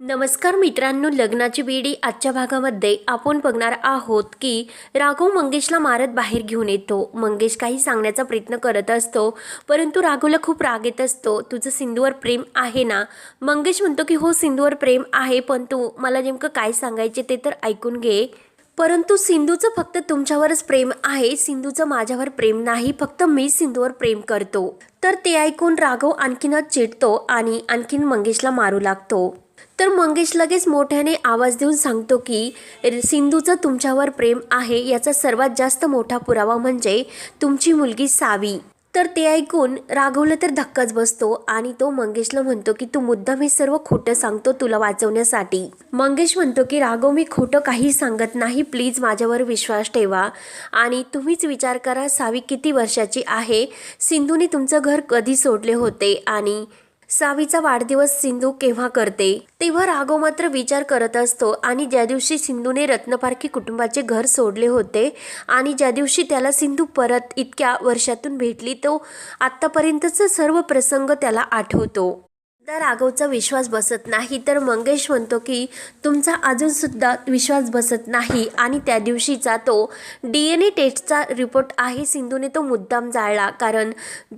नमस्कार मित्रांनो लग्नाची बेडी आजच्या भागामध्ये आपण बघणार आहोत की राघव मंगेशला मारत बाहेर घेऊन येतो. मंगेश काही सांगण्याचा प्रयत्न करत असतो परंतु राघवला खूप राग येत असतो. तुझं सिंधूवर प्रेम आहे ना? मंगेश म्हणतो की हो सिंधूवर प्रेम आहे पण तू मला नेमकं काय सांगायचे ते तर ऐकून घे. परंतु सिंधूचं फक्त तुमच्यावरच प्रेम आहे. सिंधूचं माझ्यावर प्रेम नाही. फक्त मी सिंधूवर प्रेम करतो. तर ते ऐकून राघव आणखीनच चिडतो आणि आणखीन मंगेशला मारू लागतो. तर मंगेश लगेच मोठ्याने आवाज देऊन सांगतो की सिंधूचं तुमच्यावर प्रेम आहे याचा सर्वात जास्त मोठा पुरावा म्हणजे तुमची मुलगी सावी. तर ते ऐकून राघवला तर धक्काच बसतो आणि तो मंगेशला म्हणतो की तू मुद्दाम हे सर्व खोटं सांगतो तुला वाचवण्यासाठी. मंगेश म्हणतो की राघव मी खोटं काही सांगत नाही प्लीज माझ्यावर विश्वास ठेवा. आणि तुम्हीच विचार करा सावी किती वर्षाची आहे? सिंधूने तुमचं घर कधी सोडले होते? आणि सावीचा वाढदिवस सिंधू केव्हा करते? तेव्हा राघव मात्र विचार करत असतो आणि ज्या दिवशी सिंधूने रत्नपारखी कुटुंबाचे घर सोडले होते आणि ज्या दिवशी त्याला सिंधू परत इतक्या वर्षातून भेटली तो आत्तापर्यंतचा सर्व प्रसंग त्याला आठवतो. सुद्धा राघवचा विश्वास बसत नाही तर मंगेश म्हणतो की तुमचा अजूनसुद्धा विश्वास बसत नाही. आणि त्या दिवशीचा तो डी एन ए टेस्टचा रिपोर्ट आहे सिंधूने तो मुद्दाम जाळला. कारण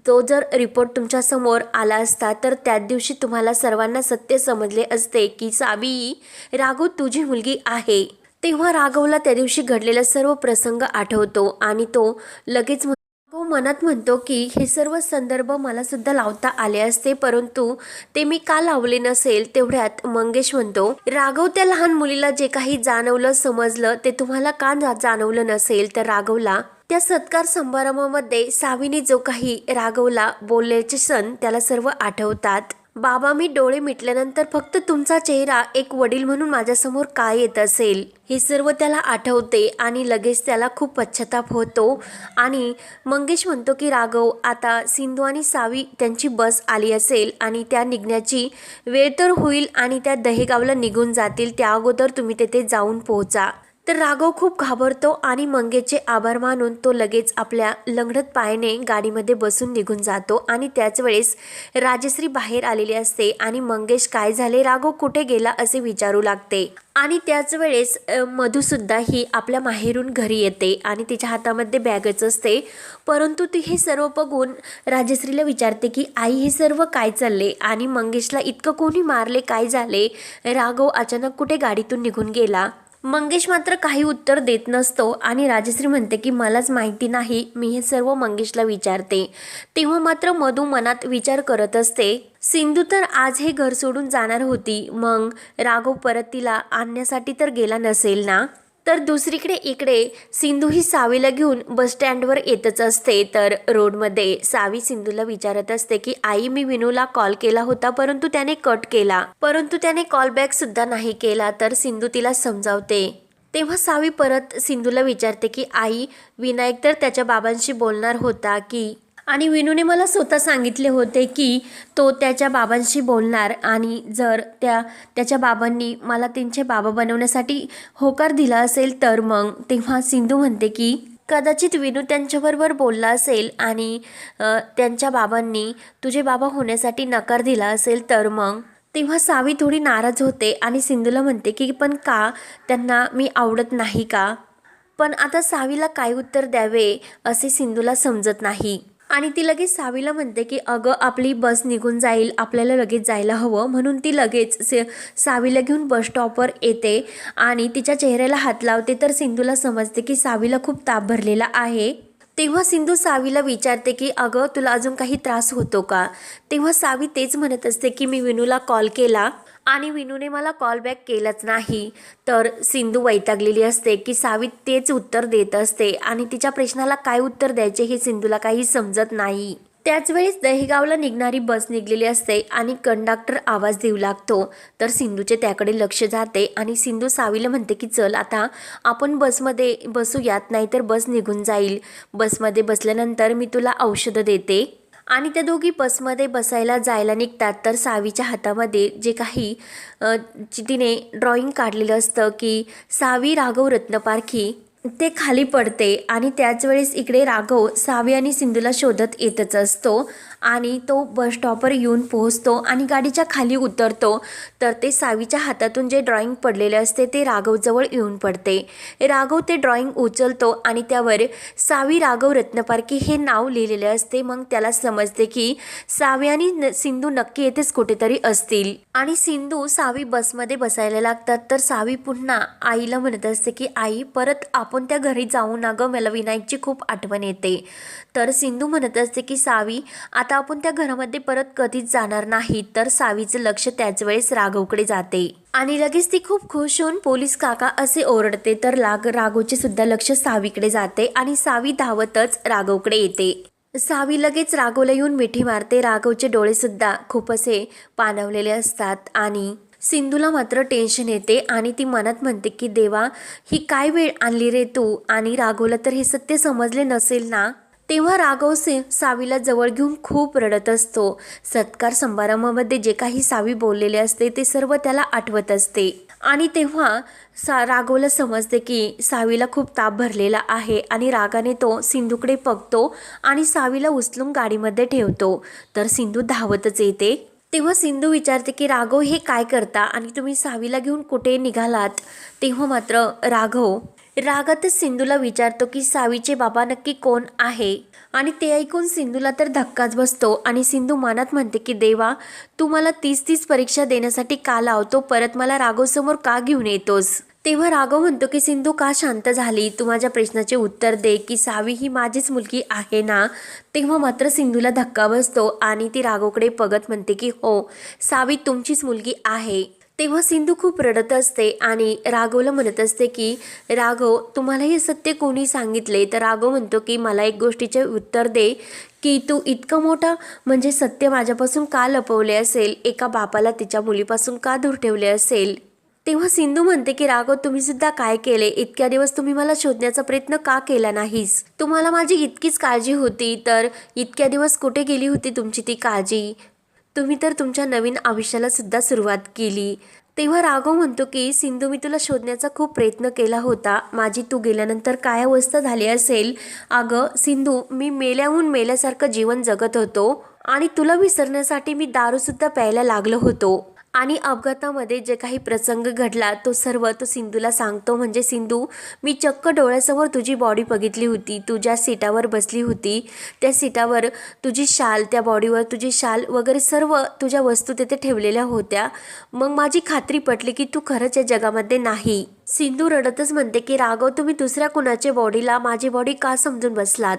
तो जर रिपोर्ट तुमच्यासमोर आला असता तर त्या दिवशी तुम्हाला सर्वांना सत्य समजले असते की सावी राघव तुझी मुलगी आहे. तेव्हा राघवला त्या दिवशी घडलेला सर्व प्रसंग आठवतो आणि तो लगेच तो मनात म्हणतो की हे सर्व संदर्भ मला सुद्धा लावता आले असते परंतु ते मी का लावले नसेल तेवढ्यात मंगेश म्हणतो राघव त्या लहान मुलीला जे काही जाणवलं समजलं ते तुम्हाला का जाणवलं नसेल? तर राघवला त्या सत्कार समारंभामध्ये सावीने जो काही राघवला बोलल्याचे सण त्याला सर्व आठवतात. बाबा मी डोळे मिटल्यानंतर फक्त तुमचा चेहरा एक वडील म्हणून माझ्यासमोर काय येत असेल हे सर्व त्याला आठवते आणि लगेच त्याला खूप पश्चाताप होतो. आणि मंगेश म्हणतो की राघव आता सिंधू आणि सावी त्यांची बस आली असेल आणि त्या निघण्याची वेळ तर होईल आणि त्या दहेगावला निघून जातील. त्या अगोदर तुम्ही तेथे जाऊन पोहोचा. तर राघव खूप घाबरतो आणि मंगेशचे आभार मानून तो लगेच आपल्या लंगडत पायाने गाडीमध्ये बसून निघून जातो आणि त्याच वेळेस राजश्री बाहेर आलेली असते आणि मंगेश काय झाले? राघव कुठे गेला? असे विचारू लागते. आणि त्याच वेळेस मधूसुद्धा मधुसुद्धा ही आपल्या माहेरून घरी येते आणि तिच्या हातामध्ये बॅगच असते. परंतु ती हे सर्व बघून राजश्रीला विचारते की आई हे सर्व काय चालले? आणि मंगेशला इतकं कोणी मारले? काय झाले? राघव अचानक कुठे गाडीतून निघून गेला. मंगेश मात्र काही उत्तर देत नसतो आणि राजश्री म्हणते की मलाच माहिती नाही मी हे सर्व मंगेशला विचारते. तेव्हा मात्र मधू मनात विचार करत असते सिंधू तर आज हे घर सोडून जाणार होती मग राघव परत तिला आणण्यासाठी तर गेला नसेल ना? तर दुसरीकडे इकडे सिंधू ही सावीला घेऊन बस स्टँडवर येतच असते. तर रोडमध्ये सावी सिंधूला विचारत असते की आई मी विनूला कॉल केला होता परंतु त्याने कट केला. परंतु त्याने कॉल बॅक सुद्धा नाही केला. तर सिंधू तिला समजावते. तेव्हा सावी परत सिंधूला विचारते की आई विनायक तर त्याच्या बाबांशी बोलणार होता की आणि विनूने मला स्वतः सांगितले होते की तो त्याच्या बाबांशी बोलणार आणि जर त्या त्याच्या बाबांनी मला त्यांचे बाबा बनवण्यासाठी होकार दिला असेल तर मग तेव्हा सिंधू म्हणते की कदाचित विनू त्यांच्याबरोबर बोलला असेल आणि त्यांच्या बाबांनी तुझे बाबा होण्यासाठी नकार दिला असेल तर मग? तेव्हा सावी थोडी नाराज होते आणि सिंधूला म्हणते की पण का त्यांना मी आवडत नाही का? पण आता सावीला काय उत्तर द्यावे असे सिंधूला समजत नाही. आणि ती लगेच सावीला म्हणते की अगं आपली बस निघून जाईल आपल्याला लगेच जायला हवं. म्हणून ती लगेच से सावीला घेऊन बस स्टॉपवर येते आणि तिच्या चेहऱ्याला हात लावते. तर सिंधूला समजते की सावीला खूप ताप भरलेला आहे. तेव्हा सिंधू सावीला विचारते की अगं तुला अजून काही त्रास होतो का? तेव्हा सावी तेच म्हणत असते की मी विनूला कॉल केला. आणि विनूने मला कॉल बॅक केलाच नाही. तर सिंधू वैतागलेली असते की सावी तेच उत्तर देत असते आणि तिच्या प्रश्नाला काय उत्तर द्यायचे हे सिंधूला काही समजत नाही. त्याच वेळेस दहेगावला निघणारी बस निघलेली असते आणि कंडक्टर आवाज देऊ लागतो. तर सिंधूचे त्याकडे लक्ष जाते आणि सिंधू सावीला म्हणते की चल आता आपण बसमध्ये बसूयात नाहीतर बस निघून जाईल. बसमध्ये बसल्यानंतर मी तुला औषधं देते. आणि त्या दोघी बसमध्ये बसायला जायला निघतात. तर सावीच्या हातामध्ये जे काही तिने ड्रॉइंग काढलेलं असतं की सावी राघव रत्नपारखी ते खाली पडते आणि त्याच वेळेस इकडे राघव सावी आणि सिंधूला शोधत येतच असतो. आणि तो बस स्टॉपवर येऊन पोहोचतो आणि गाडीच्या खाली उतरतो. तर ते सावीच्या हातातून जे ड्रॉइंग पडलेले असते ते राघवजवळ येऊन पडते. राघव ते ड्रॉइंग उचलतो आणि त्यावर सावी राघव रत्नपारखी हे नाव लिहिलेले असते. मग त्याला समजते की सावी आणि न- सिंधू नक्की येथेच कुठेतरी असतील. आणि सिंधू सावी बसमध्ये बसायला लागतात. तर सावी पुन्हा आईला म्हणत असते की आई परत आपण त्या घरी जाऊ ना गं? मला विनायकची खूप आठवण येते. तर सिंधू म्हणत असते की सावी आता आता आपण त्या घरामध्ये परत कधीच जाणार नाही तर सावीचं लक्ष त्याच वेळेस राघवकडे जाते. आणि लगेच ती खूप खुश होऊन पोलीस काका असे ओरडते तर लाग राघवचे सुद्धा लक्ष सावीकडे जाते आणि सावी धावतच राघवकडे येते. सावी लगेच राघवला येऊन मिठी मारते राघवचे डोळे सुद्धा खूप असे पाणवलेले असतात आणि सिंधूला मात्र टेन्शन येते आणि ती मनात म्हणते की देवा ही काय वेळ आणली रे तू? आणि राघवला तर हे सत्य समजले नसेल ना? तेव्हा राघव से सावीला जवळ घेऊन खूप रडत असतो. सत्कार समारंभामध्ये जे काही सावी बोललेले असते ते सर्व त्याला आठवत असते. आणि तेव्हा सा राघवला समजते की सावीला खूप ताप भरलेला आहे आणि रागाने तो सिंधूकडे पकतो आणि सावीला उचलून गाडीमध्ये ठेवतो. तर सिंधू धावतच येते. तेव्हा सिंधू विचारते की राघव हे काय करता आणि तुम्ही सावीला घेऊन कुठे निघालात? तेव्हा मात्र राघव रागातच सिंधूला विचारतो की सावीचे बाबा नक्की कोण आहे? आणि ते ऐकून सिंधूला तर धक्काच बसतो आणि सिंधू मनात म्हणते की देवा तू मला तीस तीस परीक्षा देण्यासाठी का लावतो? परत मला राघवसमोर का घेऊन येतोस? तेव्हा राघव म्हणतो की सिंधू का शांत झाली? तू माझ्या प्रश्नाचे उत्तर दे की सावी ही माझीच मुलगी आहे ना? तेव्हा मात्र सिंधूला धक्का बसतो आणि ती राघवकडे बघत म्हणते की हो सावी तुमचीच मुलगी आहे. तेव्हा सिंधू खूप रडत असते आणि राघवला म्हणत असते की राघव तुम्हाला हे सत्य कोणी सांगितले? तर राघव म्हणतो की मला एक गोष्टीचे उत्तर दे की तू इतकं मोठं म्हणजे सत्य माझ्यापासून का लपवले असेल? एका बापाला तिच्या मुलीपासून का दूर ठेवले असेल? तेव्हा सिंधू म्हणते की राघव तुम्ही सुद्धा काय केले? इतक्या दिवस तुम्ही मला शोधण्याचा प्रयत्न का केला नाहीस? तुम्हाला माझी इतकीच काळजी होती तर इतक्या दिवस कुठे गेली होती तुमची ती काळजी? तुम्ही तर तुमच्या नवीन आयुष्याला सुद्धा सुरुवात केली. तेव्हा राघव म्हणतो की सिंधू मी तुला शोधण्याचा खूप प्रयत्न केला होता. माझी तू गेल्यानंतर काय अवस्था झाली असेल? अगं सिंधू मी मेल्याहून मेल्यासारखं जीवन जगत होतो आणि तुला विसरण्यासाठी मी दारूसुद्धा प्यायला लागलो होतो. आणि अपघातामध्ये जे काही प्रसंग घडला तो सर्व तो सिंधूला सांगतो. म्हणजे सिंधू मी चक्क डोळ्यासमोर तुझी बॉडी बघितली होती. तू ज्या सीटावर बसली होती. त्या सीटावर तुझी शाल त्या बॉडीवर तुझी शाल वगैरे सर्व तुझ्या वस्तू तिथे ठेवलेल्या होत्या. मग माझी खात्री पटली की तू खरंच या जगामध्ये नाही. सिंधू रडतच म्हणते की राघव तुम्ही दुसऱ्या कुणाच्या बॉडीला माझी बॉडी का समजून बसलात?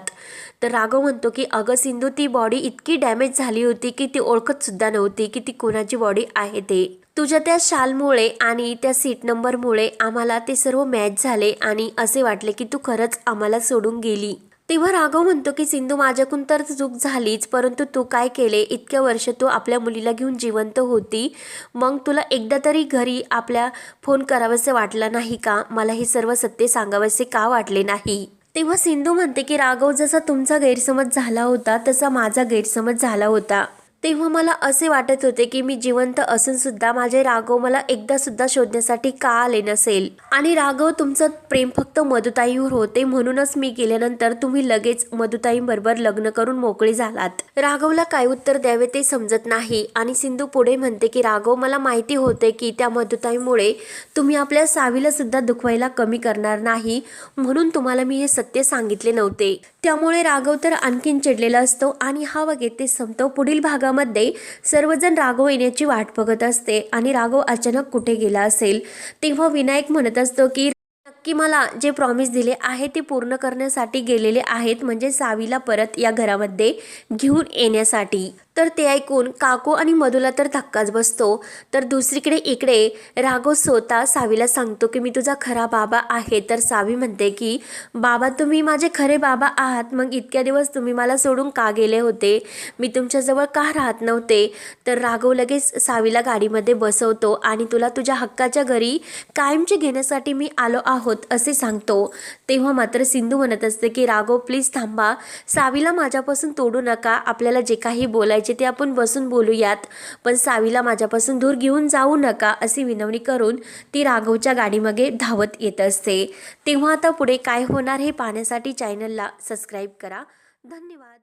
तर राघव म्हणतो की अगं सिंधू ती बॉडी इतकी डॅमेज झाली होती की ती ओळखत सुद्धा नव्हती की ती कुणाची बॉडी आहे ते. तुझ्या त्या शालमुळे आणि त्या सीट नंबरमुळे आम्हाला ते सर्व मॅच झाले आणि असे वाटले की तू खरंच आम्हाला सोडून गेली. तेव्हा राघव म्हणतो की सिंधू माझ्याकडून तर चूक झालीच परंतु तू काय केले? इतक्या वर्ष तू आपल्या मुलीला घेऊन जिवंत होती. मग तुला एकदा तरी घरी आपल्या फोन करावेसे वाटला नाही का? मला हे सर्व सत्य सांगावेसे का वाटले नाही? तेव्हा सिंधू म्हणते की राघव जसा तुमचा गैरसमज झाला होता तसा माझा गैरसमज झाला होता. तेव्हा मला असे वाटत होते की मी जिवंत असून सुद्धा माझे राघव मला एकदा सुद्धा शोधण्यासाठी का आले नसेल? आणि राघव तुमचं प्रेम फक्त मधुताईवर होते म्हणूनच मी गेल्यानंतर तुम्ही लगेच मधुताईंबरोबर लग्न करून मोकळे झालात. राघवला काय उत्तर द्यावे ते समजत नाही आणि सिंधू पुढे म्हणते की राघव मला माहिती होते की त्या मधुताईमुळे तुम्ही आपल्या सावीला सुद्धा दुखवायला कमी करणार नाही म्हणून तुम्हाला मी हे सत्य सांगितले नव्हते. त्यामुळे राघव तर आणखीन चिडलेला असतो आणि हा वगैरे ते संपतो. पुढील घरामध्ये सर्वजण राघव येण्याची वाट बघत असते आणि राघव अचानक कुठे गेला असेल तेव्हा विनायक म्हणत असतो की नक्की मला जे प्रॉमिस दिले आहे ते पूर्ण करण्यासाठी गेलेले आहेत म्हणजे सावीला परत या घरामध्ये घेऊन येण्यासाठी. तर ते ऐकून काकू आणि मधुला तर धक्काच बसतो. तर दुसरीकडे इकडे राघव स्वतः सावीला सांगतो की मी तुझा खरा बाबा आहे. तर सावी म्हणते की बाबा तुम्ही माझे खरे बाबा आहात. मग इतक्या दिवस तुम्ही मला सोडून का गेले होते? मी तुमच्याजवळ का राहत नव्हते? तर राघव लगेच सावीला गाडीमध्ये बसवतो आणि तुला तुझ्या हक्काच्या घरी कायमचे घेण्यासाठी मी आलो आहोत असे सांगतो. तेव्हा मात्र सिंधू म्हणत असते की राघव प्लीज थांबा. सावीला माझ्यापासून तोडू नका. आपल्याला जे काही बोलायचे बोलायचे ते आपण बसून बोलूयात. पण सावीला माझ्यापासून दूर घेऊन जाऊ नका अशी विनवणी करून ती राघवच्या गाडीमागे धावत येत असते. तेव्हा आता पुढे काय होणार हे पाहण्यासाठी चॅनलला सबस्क्राईब करा. धन्यवाद.